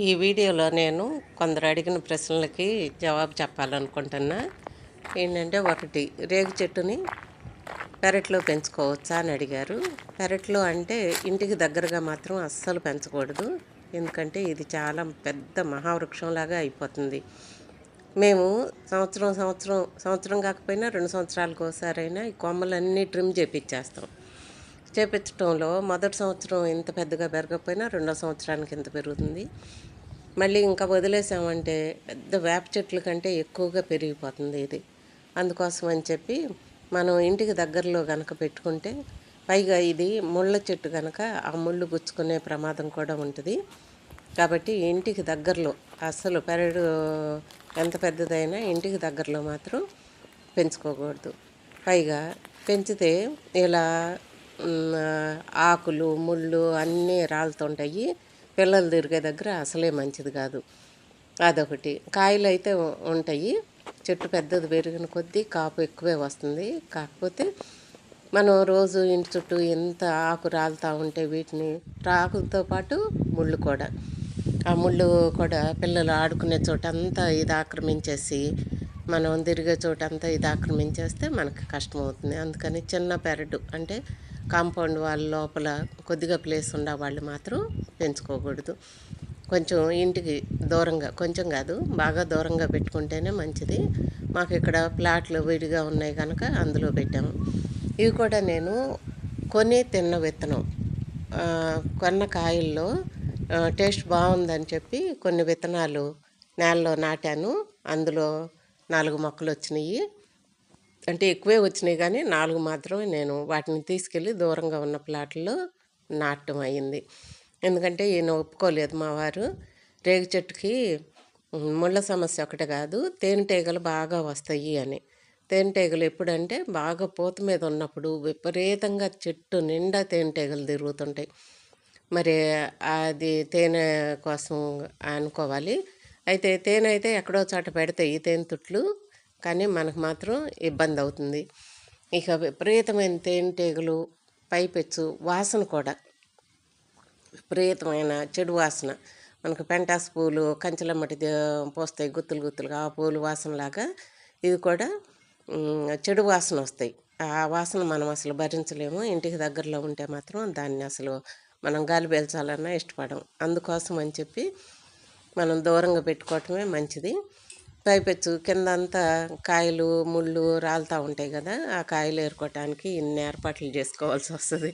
ఈ వీడియోలో నేను కొందరు అడిగిన ప్రశ్నలకి జవాబు చెప్పాలనుకుంటున్నా. ఏంటంటే ఒకటి రేగు చెట్టుని పెరట్లో పెంచుకోవచ్చా అని అడిగారు. పెరట్లో అంటే ఇంటికి దగ్గరగా మాత్రం అస్సలు పెంచకూడదు. ఎందుకంటే ఇది చాలా పెద్ద మహావృక్షంలాగా అయిపోతుంది. మేము సంవత్సరం సంవత్సరం సంవత్సరం కాకపోయినా రెండు సంవత్సరాలకు ఒకసారైనా ఈ కొమ్మలన్నీ ట్రిమ్ చేపించేస్తాం చేపించడంలో మొదటి సంవత్సరం ఇంత పెద్దగా పెరగకపోయినా రెండో సంవత్సరానికి ఇంత పెరుగుతుంది. మళ్ళీ ఇంకా వదిలేసామంటే పెద్ద వేప చెట్ల కంటే ఎక్కువగా పెరిగిపోతుంది ఇది. అందుకోసం అని చెప్పి మనం ఇంటికి దగ్గరలో కనుక పెట్టుకుంటే పైగా ఇది ముళ్ళ చెట్టు కనుక ఆ ముళ్ళు గుచ్చుకునే ప్రమాదం కూడా ఉంటుంది. కాబట్టి ఇంటికి దగ్గరలో అసలు పెరడు ఎంత పెద్దదైనా ఇంటికి దగ్గరలో మాత్రం పెంచుకోకూడదు. పైగా పెంచితే ఇలా ఆకులు ముళ్ళు అన్నీ రాలుతుంటాయి. పిల్లలు తిరిగే దగ్గర అసలే మంచిది కాదు. అదొకటి. కాయలు అయితే ఉంటాయి. చెట్టు పెద్దది పెరిగిన కొద్దీ కాపు ఎక్కువే వస్తుంది. కాకపోతే మనం రోజు ఇంటి చుట్టూ ఎంత ఆకు రాలుతూ ఉంటే వీటిని ఆకులతో పాటు ముళ్ళు కూడా. ఆ ముళ్ళు కూడా పిల్లలు ఆడుకునే చోట అంతా ఇది ఆక్రమించేసి మనం తిరిగే చోట అంతా ఇది ఆక్రమించేస్తే మనకి కష్టం అవుతుంది. అందుకని చిన్న పెరడు అంటే కాంపౌండ్ వాళ్ళ లోపల కొద్దిగా ప్లేస్ ఉండే వాళ్ళు మాత్రం పెంచుకోకూడదు. కొంచెం ఇంటికి దూరంగా కొంచెం కాదు బాగా దూరంగా పెట్టుకుంటేనే మంచిది. మాకు ఇక్కడ ప్లాట్లు విడిగా ఉన్నాయి కనుక అందులో పెట్టాము. ఇవి కూడా నేను కొని తిన్న విత్తనం. కొన్న కాయల్లో టేస్ట్ బాగుందని చెప్పి కొన్ని విత్తనాలు నేలలో నాటాను. అందులో నాలుగు మొక్కలు వచ్చినాయి. అంటే ఎక్కువే వచ్చినాయి కానీ నాలుగు మాత్రమే నేను వాటిని తీసుకెళ్ళి దూరంగా ఉన్న ప్లాట్లో నాటడం అయింది ఎందుకంటే ఈయన ఒప్పుకోలేదు మా వారు. రేగు చెట్టుకి ముళ్ళ సమస్య ఒకటి కాదు తేనెటీగలు బాగా వస్తాయి అని. తేనెటీగలు ఎప్పుడంటే బాగా పూత మీద ఉన్నప్పుడు విపరీతంగా చెట్టు నిండా తేనెటీగలు తిరుగుతుంటాయి. మరి అది తేనె కోసం అనుకోవాలి. అయితే తేనె అయితే ఎక్కడో చోట పెడతాయి తేనె తుట్లు. కానీ మనకు మాత్రం ఇబ్బంది అవుతుంది. ఇక విపరీతమైన తేనెటీగలు పైపెచ్చు వాసన కూడా. విపరీతమైన చెడు వాసన. మనకు పెంటాస్ పూలు కంచెలమ్మటి పోస్తాయి గుత్తులు గుత్తులుగా ఆ పూలు వాసనలాగా ఇవి కూడా చెడు వాసన వస్తాయి. ఆ వాసన మనం అసలు భరించలేము. ఇంటికి దగ్గరలో ఉంటే మాత్రం దాన్ని అసలు మనం గాలి పీల్చాలన్నా ఇష్టపడం. అందుకోసం అని చెప్పి మనం దూరంగా పెట్టుకోవటమే మంచిది. పైపెచ్చు కింద అంతా కాయలు ముళ్ళు రాలుతూ ఉంటాయి కదా ఆ కాయలు ఏరుకోవటానికి ఇన్ని ఏర్పాట్లు చేసుకోవాల్సి వస్తుంది.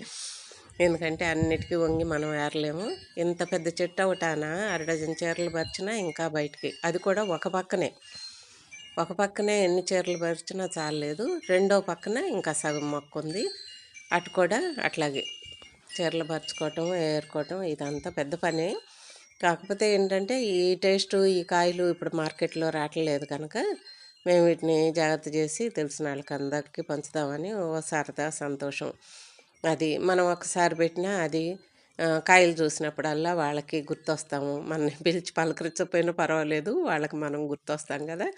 ఎందుకంటే అన్నిటికీ వంగి మనం ఏరలేము. ఇంత పెద్ద చెట్టు అవటాన అరడజన్ చీరలు పరిచినా ఇంకా బయటికి. అది కూడా ఒక పక్కనే. ఒక పక్కనే ఎన్ని చీరలు పరిచినా చాలలేదు. రెండో పక్కన ఇంకా సగం మొక్క ఉంది. అటు కూడా అట్లాగే చీరలు పరుచుకోవటం ఏరుకోవటం ఇదంతా పెద్ద పని. కాకపోతే ఏంటంటే ఈ టేస్ట్ ఈ కాయలు ఇప్పుడు మార్కెట్లో రావట్లేదు కనుక మేము వీటిని జాగ్రత్త చేసి తెలిసిన వాళ్ళకి అందరికీ పంచుదామని ఓ సరదా సంతోషం. అది మనం ఒకసారి పెట్టినా అది కాయలు చూసినప్పుడల్లా వాళ్ళకి గుర్తొస్తాము. మనని పిలిచి పలకరించకపోయినా పర్వాలేదు వాళ్ళకి మనం గుర్తొస్తాం కదా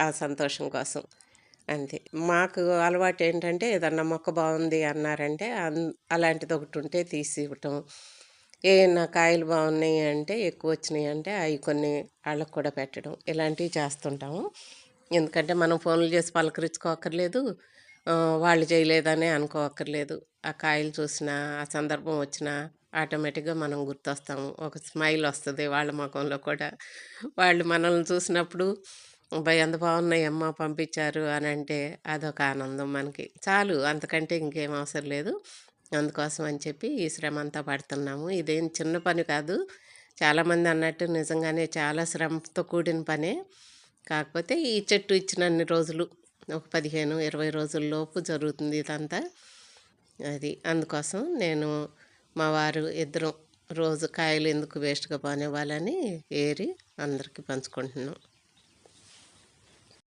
ఆ సంతోషం కోసం. అంతే. మాకు అలవాటు ఏంటంటే ఏదన్నా మొక్క బాగుంది అన్నారంటే అలాంటిది ఒకటి ఉంటే తీసి ఇవ్వటం. ఏ నా కాయలు బాగున్నాయి అంటే ఎక్కువ వచ్చినాయి అంటే అవి కొన్ని వాళ్ళకు కూడా పెట్టడం ఇలాంటివి చేస్తుంటాము. ఎందుకంటే మనం ఫోన్లు చేసి పలకరించుకోకర్లేదు వాళ్ళు చేయలేదని అనుకోవక్కర్లేదు ఆ కాయలు చూసినా ఆ సందర్భం వచ్చినా ఆటోమేటిక్గా మనం గుర్తొస్తాము. ఒక స్మైల్ వస్తుంది వాళ్ళ ముఖంలో కూడా. వాళ్ళు మనల్ని చూసినప్పుడు భయ ఎంత బాగున్నాయి అమ్మ పంపించారు అని అంటే అదొక ఆనందం మనకి. చాలు అంతకంటే ఇంకేం అవసరం లేదు. అందుకోసం అని చెప్పి ఈ శ్రమ అంతా పడుతున్నాము. ఇదేం చిన్న పని కాదు. చాలామంది అన్నట్టు నిజంగానే చాలా శ్రమతో కూడిన పనే. కాకపోతే ఈ చెట్టు ఇచ్చినన్ని రోజులు ఒక పదిహేను ఇరవై రోజుల్లోపు జరుగుతుంది ఇదంతా. అది అందుకోసం నేను మా వారు ఇద్దరం రోజు కాయలు ఎందుకు వేస్ట్గా పోనివ్వాలని ఏరి అందరికీ పంచుకుంటున్నాం.